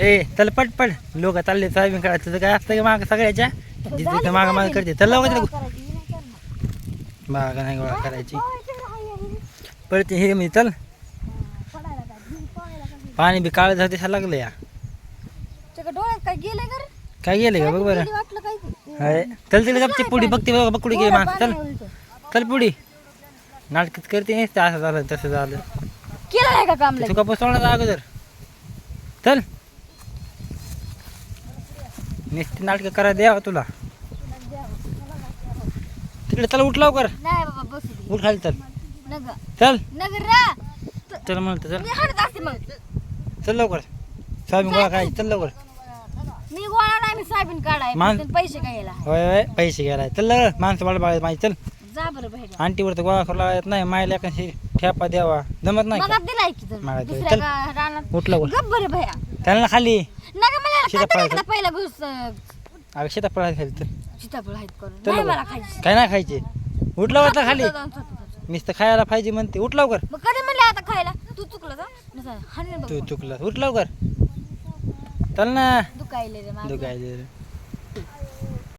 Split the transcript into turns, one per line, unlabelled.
ए चल पट पट. लोक चालले सोयाबीन काढायचं तर काय असतं का माग सगळ्याच्या? जिथे माग माग करते. चल लवकर बागा नाही गोळा करायची. पडते हे मी चल. पाणी बी काळ झालं दिसायला लागलं या.
काय
गेले का बघ बरं. चल तिला गपची पुढी. बघते बघ बघ कुठे गेली माणसं चल. चल पुढी. नाटकच करते असं झालं तसं झालं.
केलं का काम
तू का सोडणार अगोदर. चल. नुसती नाटकं करा द्यावा तुला. तिकडे चल उठ लवकर.
नाही बाबा बसू दे.
उठ खाली चल. चल.
नगर रा.
चल म्हणतो चल.
मी हटत असते मग.
चल लवकर. सोयाबीन गोळा करायची चल लवकर.
मी गोळा नाही मी काढाय.
मान-
पण पैसे घ्यायला
होय होय पैसे घ्यायला. चल लवकर. माणसं बाळ बाळ माहिती. चल.
जा बरं भेट
आंटीवर तर गोळा करायला येत नाही. मायला कशी ठेपा द्यावा. जमत नाही
मग
का
दिलाय की तर
मागायचं.
दुसऱ्या
चल.
गा- रानात
उठ लवकर.
गप बरं भया
त्यांना खाली.
पहिला
अगं शेतात पळायला खाली चल
सीताफळ आहेत करून.
चल
नाही
लवकर.
मला खायची.
काय नाही खायचे? उठ लवकर तर खाली. नुसतं खायला पाहिजे म्हणते. उठ लवकर.
मग कधी म्हणले आता खायला? तू चुकलं का नसा हाणीन बघ
तू चुकलं उठ लवकर. चल ना.
दुखायले रे
दुखायले